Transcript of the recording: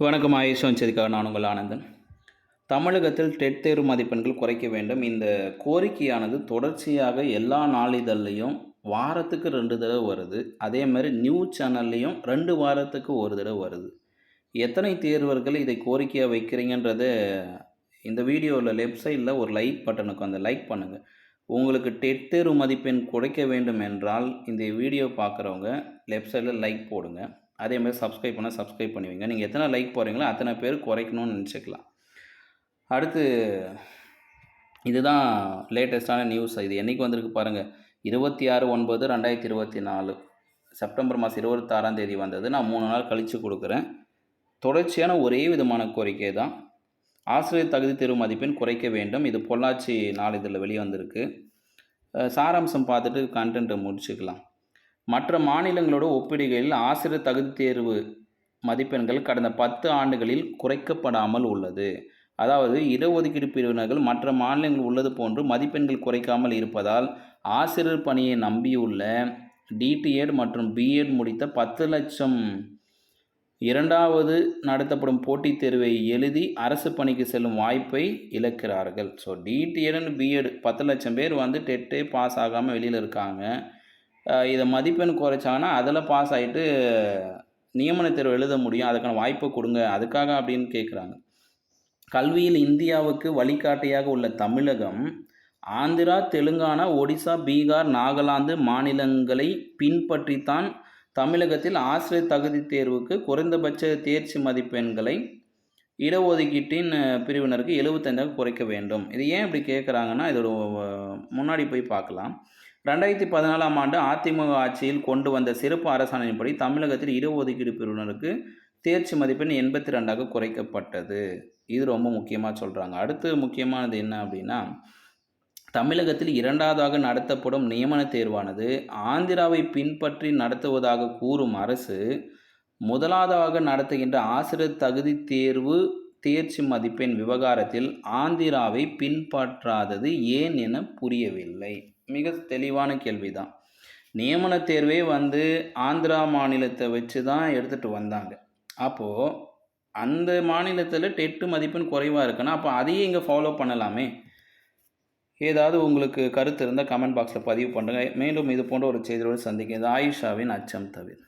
வணக்கம் ஆயுஷ் செய்திக்காக நான் உங்கள் ஆனந்தன். தமிழகத்தில் டெட் தேர்வு மதிப்பெண்கள் குறைக்க வேண்டும். இந்த கோரிக்கையானது தொடர்ச்சியாக எல்லா நாளிதழ்லையும் வாரத்துக்கு ரெண்டு தடவை வருது. அதே மாதிரி நியூஸ் சேனல்லையும் ரெண்டு வாரத்துக்கு ஒரு தடவை வருது. எத்தனை தேர்வர்கள் இதை கோரிக்கையாக வைக்கிறீங்கன்றத இந்த வீடியோவில் லெஃப்ட் சைடில் ஒரு லைக் பட்டனுக்கு அந்த லைக் பண்ணுங்கள் உங்களுக்கு டெட் தேர்வு மதிப்பெண் குறைக்க வேண்டும் என்றால் இந்த வீடியோ பார்க்குறவங்க லெஃப்ட் சைடில் லைக் போடுங்கள் அதே மாதிரி சப்ஸ்கிரைப் பண்ணால் சப்ஸ்கிரைப் பண்ணுவீங்க. நீங்கள் எத்தனை லைக் போகிறீங்களோ அத்தனை பேர் குறைக்கணும்னு நினச்சிக்கலாம். அடுத்து இதுதான் லேட்டஸ்ட்டான நியூஸ் இது என்றைக்கு வந்திருக்கு பாருங்கள் இருபத்தி ஆறு ஒன்பது ரெண்டாயிரத்தி இருபத்தி நாலு. செப்டம்பர் மாதம் இருபத்தாறாம் தேதி வந்தது. நான் மூணு நாள் கழித்து கொடுக்குறேன். தொடர்ச்சியான ஒரே விதமான கோரிக்கை தான். ஆசிரியர் தகுதி தேர்வு மதிப்பெண் குறைக்க வேண்டும். இது பொள்ளாச்சி நாளிதழில் வெளியே வந்திருக்கு சாராம்சம் பார்த்துட்டு கண்டென்ட்டை முடிச்சுக்கலாம். மற்ற மாநிலங்களோட ஒப்பிடுகையில் ஆசிரியர் தகுதி தேர்வு மதிப்பெண்கள் கடந்த பத்து ஆண்டுகளில் குறைக்கப்படாமல் உள்ளது. அதாவது இடஒதுக்கீடு பிரிவினர்கள் மற்ற மாநிலங்கள் உள்ளது போன்று மதிப்பெண்கள் குறைக்காமல் இருப்பதால் ஆசிரியர் பணியை நம்பியுள்ள டிடிஎட் மற்றும் பிஎட் முடித்த பத்து லட்சம் இரண்டாவது நடத்தப்படும் போட்டித் தேர்வை எழுதி அரசு பணிக்கு செல்லும் வாய்ப்பை இழக்கிறார்கள். ஸோ டிடிஎட் பிஎட் பத்து லட்சம் பேர் வந்து டெட்டே பாஸ் ஆகாமல் வெளியில் இருக்காங்க. இதை மதிப்பெண் குறைச்சாங்கன்னா அதில் பாஸ் ஆகிட்டு நியமன தேர்வு எழுத முடியும். அதுக்கான வாய்ப்பை கொடுங்க. அதுக்காக அப்படின்னு கேட்குறாங்க கல்வியில் இந்தியாவுக்கு வழிகாட்டியாக உள்ள தமிழகம் ஆந்திரா தெலுங்கானா ஒடிசா பீகார் நாகாலாந்து மாநிலங்களை பின்பற்றித்தான் தமிழகத்தில் ஆசிரியர் தகுதி தேர்வுக்கு குறைந்தபட்ச தேர்ச்சி மதிப்பெண்களை இடஒதுக்கீட்டின் பிரிவினருக்கு எழுபத்தைந்தாக குறைக்க வேண்டும். இது ஏன் இப்படி கேட்குறாங்கன்னா இதோட முன்னாடி போய் பார்க்கலாம். ரெண்டாயிரத்தி பதினாலாம் ஆண்டு அதிமுக ஆட்சியில் கொண்டு வந்த சிறப்பு அரசாணையின்படி தமிழகத்தில் இடஒதுக்கீடு பிரிவினருக்கு தேர்ச்சி மதிப்பெண் எண்பத்தி ரெண்டாக குறைக்கப்பட்டது. இது ரொம்ப முக்கியமாக சொல்கிறாங்க அடுத்து முக்கியமானது என்ன அப்படின்னா தமிழகத்தில் இரண்டாவதாக நடத்தப்படும் நியமன தேர்வானது ஆந்திராவை பின்பற்றி நடத்துவதாக கூறும் அரசு முதலாவதாக நடத்துகின்ற ஆசிரியர் தகுதி தேர்வு தேர்ச்சி மதிப்பெண் விவகாரத்தில் ஆந்திராவை பின்பற்றாதது ஏன் என புரியவில்லை. மிக தெளிவான கேள்விதான். நியமன தேர்வே வந்து ஆந்திரா மாநிலத்தை வச்சு தான் எடுத்துகிட்டு வந்தாங்க. அப்போது அந்த மாநிலத்தில் டெட்டு மதிப்பெண் குறைவாக இருக்குன்னா அப்போ அதையும் இங்கே ஃபாலோ பண்ணலாமே. ஏதாவது உங்களுக்கு கருத்து இருந்தால் கமெண்ட் பாக்ஸில் பதிவு பண்ணுங்கள் மீண்டும் இது போன்ற ஒரு செய்தியோடு சந்திக்கிறது ஆயுஷாவின் ஆயிஷாவின் அச்சம் தவிர.